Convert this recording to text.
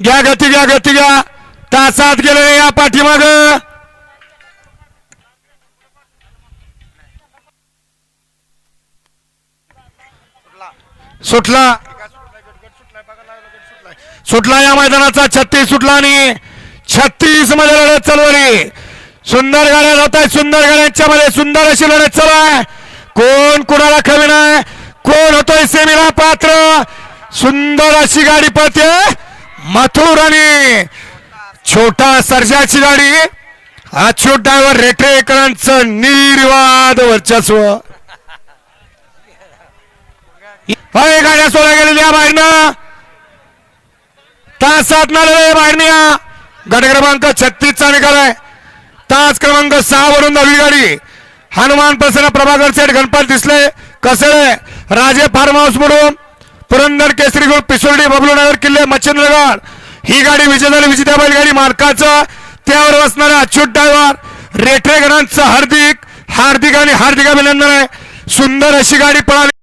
घ्या गती घ्या गती घ्या. तासात गेले या पाठीमाग. सुटला. सुटला या मैदानाचा छत्तीस सुटला आणि छत्तीसमध्ये लढत चालू सुंदर गाड्या जात आहेत सुंदर गाड्यांच्या मध्ये सुंदर अशी लढत चालू आहे. कोण कुणाला कमी नाही? कोण होतोय सेमीला पात्र? सुंदर अशी गाडी पळते मथुर आणि छोटा सर्जाची गाडी. अच्युत ड्रायव्हर रेटरेकरांचं निर्वाद वर्चस्व. होय गाड्या सोडल्या गेलेल्या बाहेरनं. तासात मिळालेल्या या. गट क्रमांक छत्तीसचा निकाल आहे. तास क्रमांक सहा वरून नवी गाडी. हनुमान प्रसन्न प्रभाकर सेठ गणपत दिसले. कसे राजे फार्म हाऊस म्हणून पुरंदर केसरीगुड ग्रुप पिसोर्डी बबलू नगर किल्ले मच्छिंद्रगड. ही गाडी विजय झाली विजेत्या बैलगाडी मालकाचं. त्यावर बसणारा अच्युत ड्रायव्हर रेठरेकरांचं हार्दिक हार्दिक आणि हार्दिक अभिनंदन आहे. सुंदर अशी गाडी पळाली.